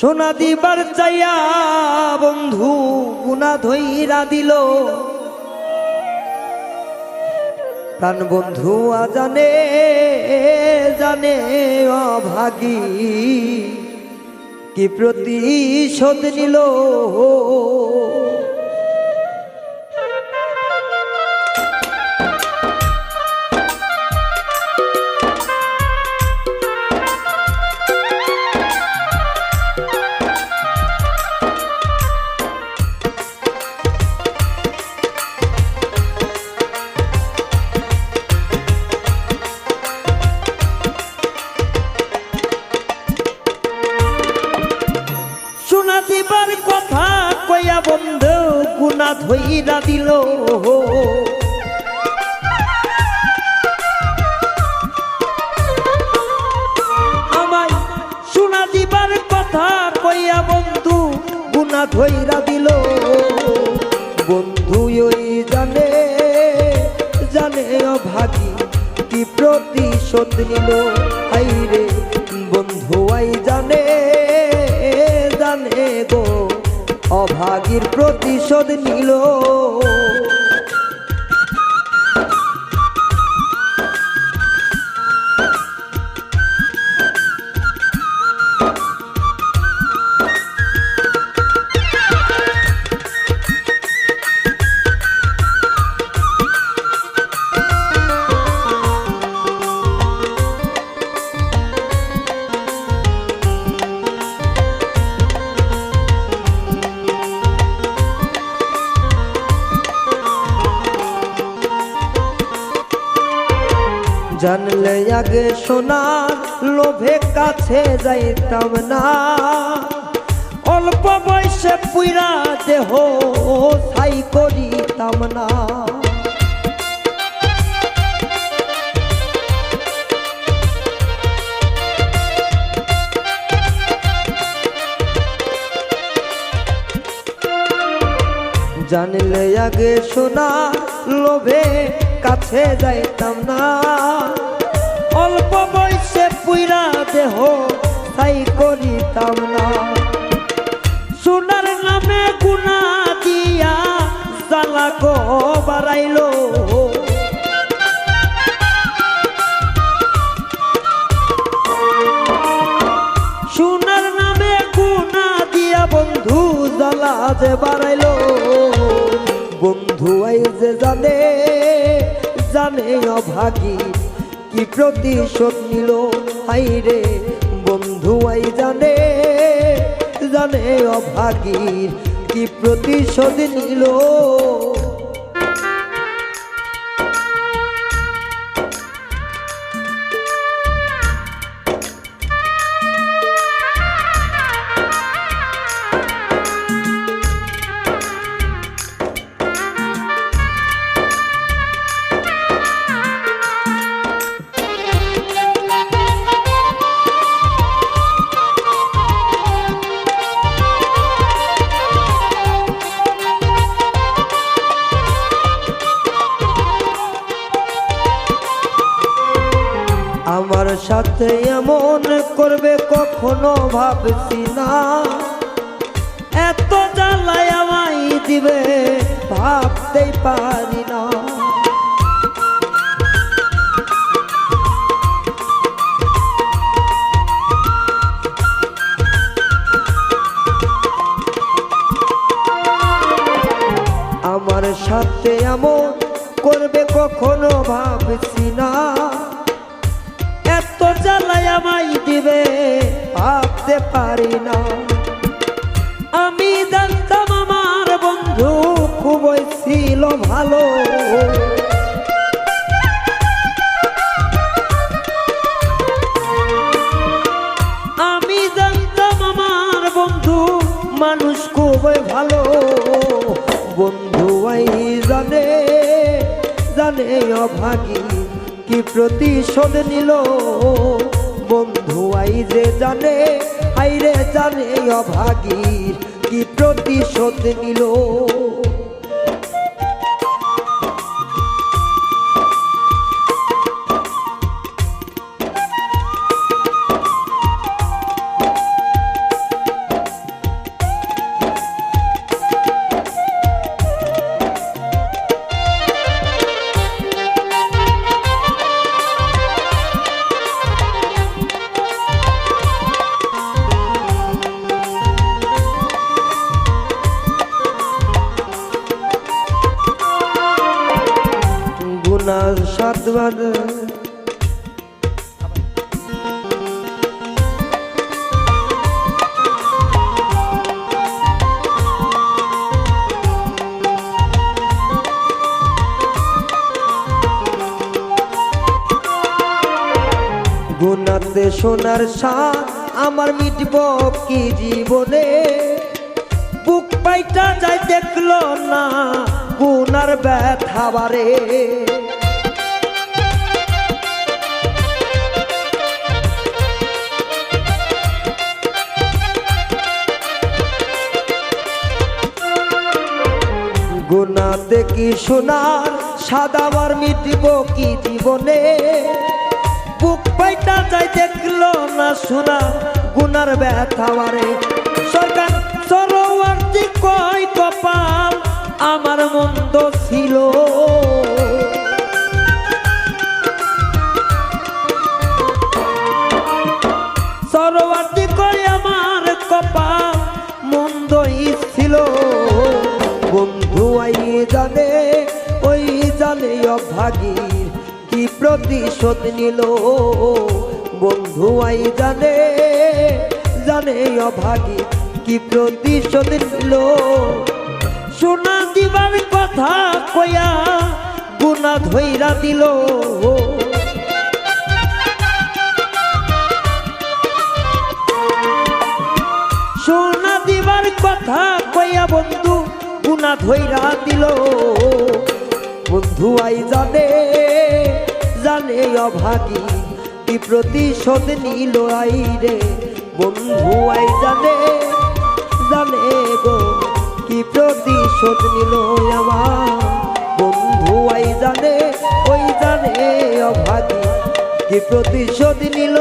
সোনা দিবার চাইয়া বন্ধু গুনা ধইরা দিল। প্রাণ বন্ধু আজানে, জানে অভাগী। কি প্রতিশোধ নিল? দিবার কথা কইয়া বন্ধু গুনা ধইরা দিল। আমায় সোনা দিবার কথা কইয়া বন্ধু গুনা ধইরা দিল। বন্ধু, ওই জানে জানে অভাগী কি প্রতিশোধ নিল। আইরে গো। অভাগীর প্রতিশোধ নিল। জানলে আগে সোনার লোভে কাছে যাইতাম না। অল্প বয়সে পুইরা দেহ ছাই করিতাম না। জানলে আগে সোনা লোভে কাছে যাইতাম না। অল্প বয়সে পুইরা দেহ তাই করিতাম না। সোনার নামে গুনা দিয়া জ্বালা গো বাড়াইলো। সোনার নামে গুনা দিয়া বন্ধু জ্বালা যে বাড়াইলো। অভাগী কি প্রতিশোধ নিল? হাই রে বন্ধু আই জানে জানে অভাগীর কি প্রতিশোধ নিল? আমার সাথে এমন করবে কখনো ভাবছি না। এত জ্বালায় আমায় দিবে ভাবতেই পারি না। ভাবতে পারি না। আমি জানতাম আমার বন্ধু খুবই ছিল ভালো। আমি জানতাম আমার বন্ধু মানুষ খুবই ভালো। বন্ধু জানে জানে অভাগী কি প্রতিশোধ নিল। বন্ধু আই যে জানে আইরে জানে অভাগীর কি প্রতিশোধ নিল? গুনার সাত বাদে। গুনাতে সোনার সাত আমার মিটব কি জীবনে? বুক পাইটা যায় দেখল না, গুনার ব্যথা বারে গুনাতে কি সোনার, সাদা আমার মিটব কি জীবনে? বুক পাইটা যাই দেখল না শোনা গুনার ব্যথা মারে সরকার কপাল আমার মন্দ ছিল। সরোয়ার্থী কয় আমার কপাল মন্দই ছিল। বন্ধু আই ওই জানে অভাগীর কি প্রতিশোধ নিল। বন্ধু আই জানে জানে অভাগী কি প্রতিশোধ নিল। সোনা দিবার কথা কয়া গুনা ধৈরা দিল। সোনা দিবার কথা কইয়া বন্ধু গুনা ধৈরা দিল। বন্ধু আই জানে জানে অভাগী কি প্রতিশোধ নিল আই রে বন্ধু আই জানে জানে গো কি প্রতিশোধ নিল আমার? বন্ধু আই জানে ওই জানে অভাগী কি প্রতিশোধ নিল?